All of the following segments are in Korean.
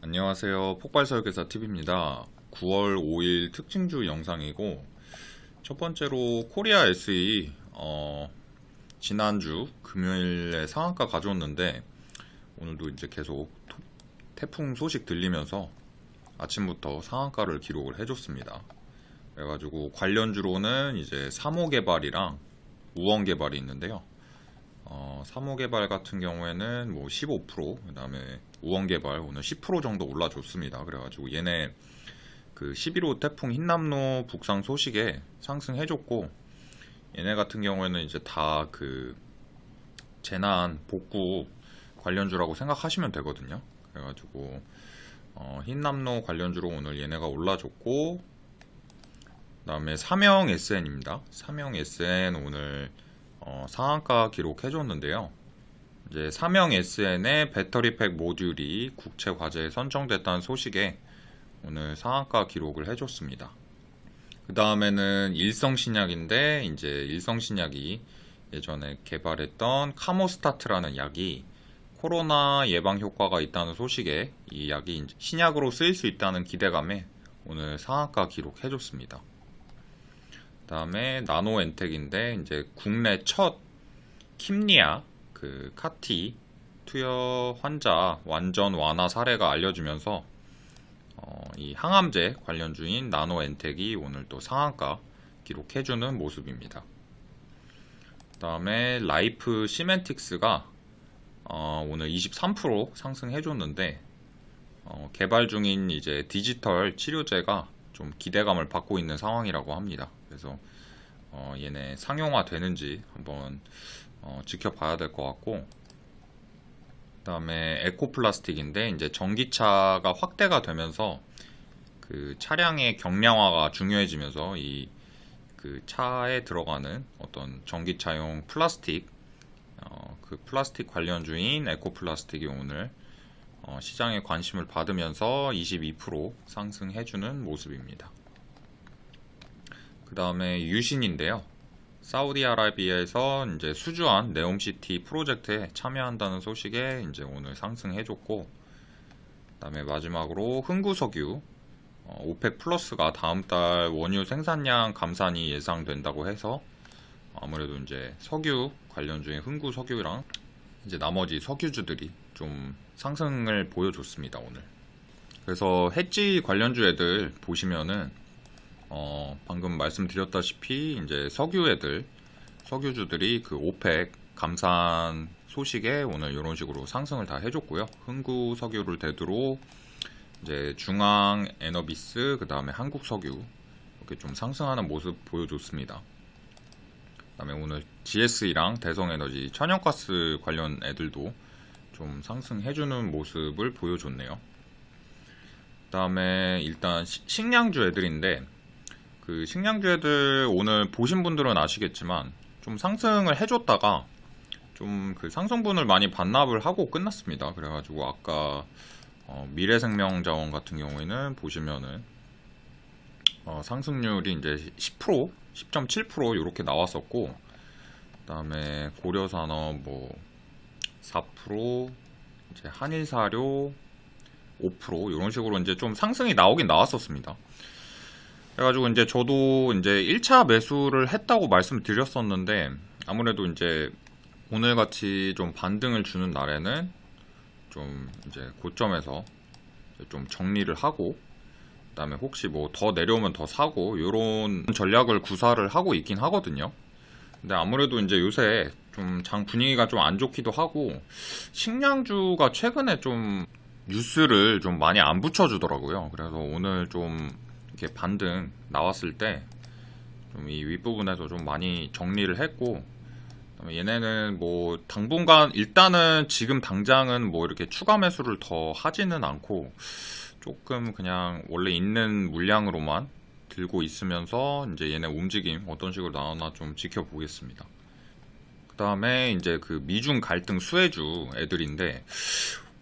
안녕하세요. 폭발설계사 TV입니다. 9월 5일 특징주 영상이고 첫 번째로 코리아 SE 어, 지난주 금요일에 상한가 가져왔는데 오늘도 이제 계속 토- 태풍 소식 들리면서 아침부터 상한가를 기록을 해줬습니다. 그래가지고 관련주로는 이제 3호 개발이랑 우원 개발이 있는데요. 어, 3호 개발 같은 경우에는 뭐 15%, 그 다음에 우원 개발 오늘 10% 정도 올라줬습니다. 그래가지고 얘네 그 11호 태풍 흰남노 북상 소식에 상승해줬고 얘네 같은 경우에는 이제 다 그 재난 복구 관련주라고 생각하시면 되거든요. 그래가지고 어, 흰남노 관련주로 오늘 얘네가 올라줬고 그 다음에 삼형 SN입니다. 삼형 SN 오늘 어, 상한가 기록해줬는데요. 이제 삼형 SN의 배터리팩 모듈이 국채 과제에 선정됐다는 소식에 오늘 상한가 기록을 해줬습니다. 그 다음에는 일성신약인데 이제 일성신약이 예전에 개발했던 카모스타트라는 약이 코로나 예방 효과가 있다는 소식에 이 약이 신약으로 쓰일 수 있다는 기대감에 오늘 상한가 기록해줬습니다. 그다음에 나노 엔텍인데 이제 국내 첫 킴리아 그 카티 투여 환자 완전 완화 사례가 알려지면서 어, 이 항암제 관련 주인 나노 엔텍이 오늘 또 상한가 기록해주는 모습입니다. 그 다음에 라이프 시멘틱스가 어, 오늘 23% 상승해줬는데 어, 개발 중인 이제 디지털 치료제가 좀 기대감을 받고 있는 상황이라고 합니다. 그래서 어, 얘네 상용화 되는지 한번 어, 지켜봐야 될 것 같고 그 다음에 에코플라스틱인데 이제 전기차가 확대가 되면서 그 차량의 경량화가 중요해지면서 이 그 차에 들어가는 어떤 전기차용 플라스틱 어, 그 플라스틱 관련주인 에코플라스틱이 오늘 어, 시장에 관심을 받으면서 22% 상승해주는 모습입니다. 그 다음에 유신인데요. 사우디아라비아에서 이제 수주한 네옴시티 프로젝트에 참여한다는 소식에 이제 오늘 상승해줬고, 그 다음에 마지막으로 흥구석유, 어, 오펙 플러스가 다음 달 원유 생산량 감산이 예상된다고 해서 아무래도 이제 석유 관련주인 흥구 석유랑 이제 나머지 석유주들이 좀 상승을 보여줬습니다 오늘. 그래서 해지 관련주 애들 보시면은 어, 방금 말씀드렸다시피 이제 석유 애들 석유주들이 그 오펙 감산 소식에 오늘 이런 식으로 상승을 다 해줬고요. 흥구 석유를 대두로 이제 중앙 에너비스 그 다음에 한국 석유 이렇게 좀 상승하는 모습 보여줬습니다. 그다음에 오늘 GSE랑 대성에너지 천연가스 관련 애들도 좀 상승해주는 모습을 보여줬네요. 그다음에 일단 시- 식량주 애들인데 그 식량주 애들 오늘 보신 분들은 아시겠지만 좀 상승을 해줬다가 좀 그 상승분을 많이 반납을 하고 끝났습니다. 그래가지고 아까 어, 미래생명자원 같은 경우에는 보시면은 어, 상승률이 이제 10% 10.7% 이렇게 나왔었고 그다음에 고려산업 뭐 4% 이제 한일사료 5% 이런 식으로 이제 좀 상승이 나오긴 나왔었습니다. 그래가지고 이제 저도 이제 1차 매수를 했다고 말씀드렸었는데 아무래도 이제 오늘 같이 좀 반등을 주는 날에는 좀 이제 고점에서 좀 정리를 하고 그다음에 혹시 뭐 더 내려오면 더 사고 이런 전략을 구사를 하고 있긴 하거든요. 근데 아무래도 이제 요새 좀 장 분위기가 좀 안 좋기도 하고 식량주가 최근에 좀 뉴스를 좀 많이 안 붙여주더라고요. 그래서 오늘 좀 이렇게 반등 나왔을 때 좀 이 윗부분에서 좀 많이 정리를 했고 얘네는 뭐 당분간 일단은 지금 당장은 뭐 이렇게 추가 매수를 더 하지는 않고 조금 그냥 원래 있는 물량으로만 들고 있으면서 이제 얘네 움직임 어떤 식으로 나오나 좀 지켜보겠습니다. 그 다음에 이제 그 미중 갈등 수혜주 애들인데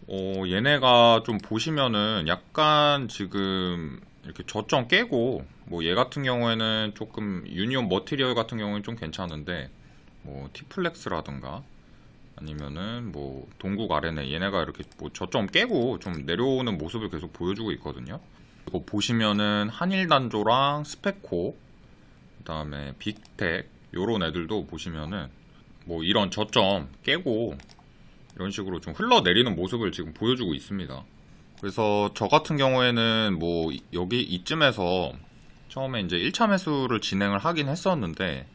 어 얘네가 좀 보시면은 약간 지금 이렇게 저점 깨고 뭐 얘 같은 경우에는 조금 유니온 머티리얼 같은 경우는 좀 괜찮은데 뭐 티플렉스라든가 아니면은 뭐 동국 아래네 얘네가 이렇게 뭐 저점 깨고 좀 내려오는 모습을 계속 보여주고 있거든요. 이거 보시면은 한일단조랑 스페코 그다음에 빅텍 요런 애들도 보시면은 뭐 이런 저점 깨고 이런 식으로 좀 흘러내리는 모습을 지금 보여주고 있습니다. 그래서 저 같은 경우에는 뭐 이- 여기 이쯤에서 처음에 이제 1차 매수를 진행을 하긴 했었는데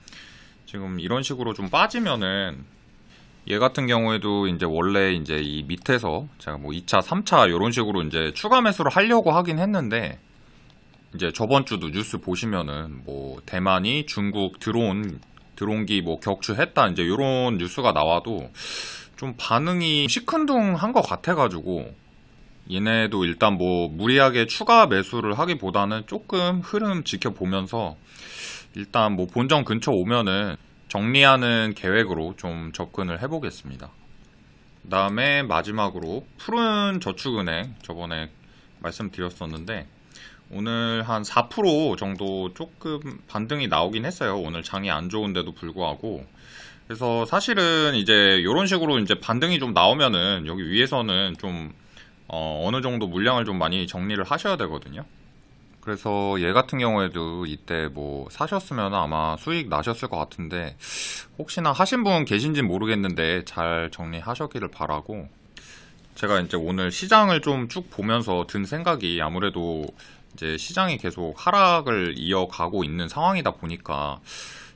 지금 이런 식으로 좀 빠지면은 얘 같은 경우에도 이제 원래 이제 이 밑에서 제가 뭐 2차, 3차 이런 식으로 이제 추가 매수를 하려고 하긴 했는데 이제 저번 주도 뉴스 보시면은 뭐 대만이 중국 드론 드론기 뭐 격추했다 이제 이런 뉴스가 나와도 좀 반응이 시큰둥한 것 같아가지고 얘네도 일단 뭐 무리하게 추가 매수를 하기보다는 조금 흐름 지켜보면서 일단 뭐 본전 근처 오면은 정리하는 계획으로 좀 접근을 해보겠습니다. 그 다음에 마지막으로 푸른 저축은행 저번에 말씀드렸었는데 오늘 한 4% 정도 조금 반등이 나오긴 했어요. 오늘 장이 안 좋은데도 불구하고. 그래서 사실은 이제 이런 식으로 이제 반등이 좀 나오면은 여기 위에서는 좀 어, 느 정도 물량을 좀 많이 정리를 하셔야 되거든요. 그래서 얘 같은 경우에도 이때 뭐 사셨으면 아마 수익 나셨을 것 같은데 혹시나 하신 분 계신지 모르겠는데 잘 정리하셨기를 바라고 제가 이제 오늘 시장을 좀 쭉 보면서 든 생각이 아무래도 이제 시장이 계속 하락을 이어가고 있는 상황이다 보니까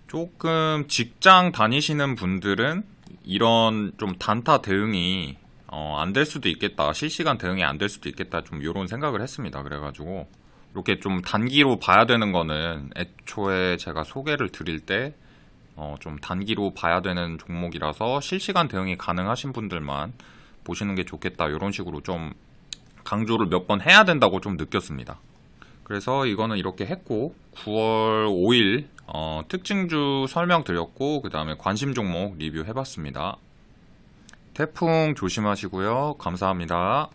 조금 직장 다니시는 분들은 이런 좀 단타 대응이 어, 안 될 수도 있겠다. 실시간 대응이 안 될 수도 있겠다. 좀 이런 생각을 했습니다. 그래가지고 이렇게 좀 단기로 봐야 되는 거는 애초에 제가 소개를 드릴 때 어, 좀 단기로 봐야 되는 종목이라서 실시간 대응이 가능하신 분들만 보시는 게 좋겠다. 이런 식으로 좀 강조를 몇 번 해야 된다고 좀 느꼈습니다. 그래서 이거는 이렇게 했고 9월 5일 어, 특징주 설명드렸고 그 다음에 관심 종목 리뷰해봤습니다. 태풍 조심하시고요. 감사합니다.